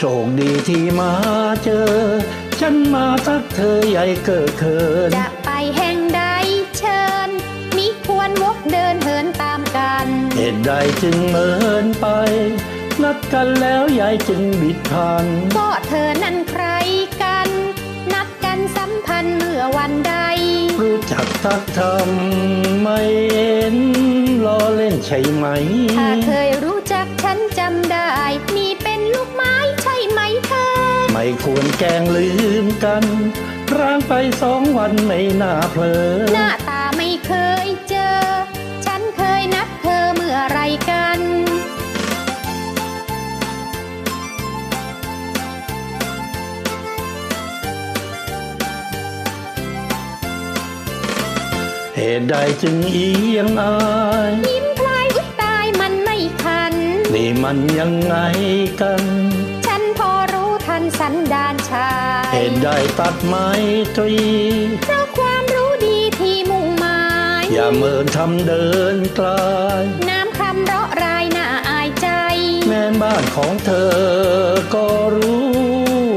โชคดีที่มาเจอ ฉันมาทักเธอใหญ่เกิดเขินจะไปแห่งใดเชิญมิควรวกเดินเหินตามกัน เหตุใดจึงเมินไป นัดกันแล้วยายจึงบิดพันก็เธอนั้นใครกัน นัดกันสัมพันธ์เมื่อวันใด รู้จักทักทำไม่เห็นล้อเล่นใช่ไหม ถ้าเคยรู้จักฉันจำได้นี่ ไม่ควรแกล้งลืมกัน ร่างไปสองวันไม่น่าเพลอหน้าตาไม่เคยเจอ ฉันเคยนัดเธอเมื่อไรกัน เหตุใดจึงเอียงอายยิ้มพลายอุ้ยตายมันไม่คัน นี่มันยังไงกันฉันพอรู้ทัน สันดานชาเหยตุใดตัดไม้ตรี เพราะความรู้ดีที่มุ่งหมาย อย่าเมินทำเดินไกลน้ำคำเราะรายน่าอายใจ แม่บ้านของเธอก็รู้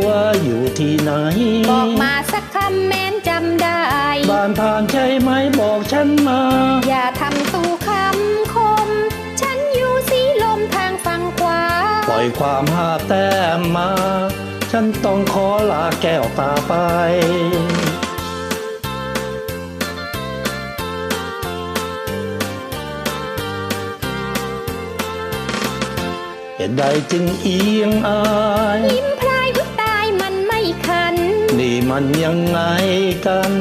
ว่าอยู่ที่ไหน บอกมาสักคำแม้นจำได้ บ้านผ่านใช่ไหมบอกฉันมา อย่าทำตู้คำคม ฉันอยู่สีลมทางฝั่งขวา ปล่อยความหาแต้มมา ฉันต้องขอลาแก้วตาไปเหตุใดจึงเอียงอายยิ้มพลายอุ้ยตายมันไม่คัน นี่มันยังไงกัน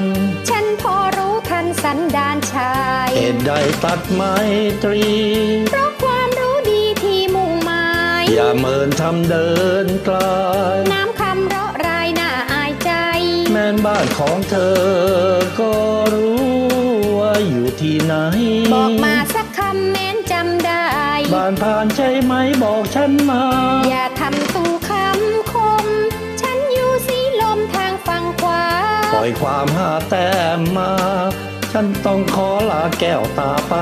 ฉันพอรู้ทันสันดานชาย เหตุใดตัดไม้ตรีเพราะ อย่าเมินทำเดินไกลน้ำคำเราะรายน่าอายใจ แม่นบ้านของเธอ ก็รู้ว่าอยู่ที่ไหน บอกมาสักคำแม้นจำได้ บ้านผ่านใช่ไหมบอกฉันมา อย่าทำตู้คำคม ฉันอยู่สีลมทางฝั่งขวา ปล่อยความหาแต้มมา ฉันต้องขอลาแก้วตาไป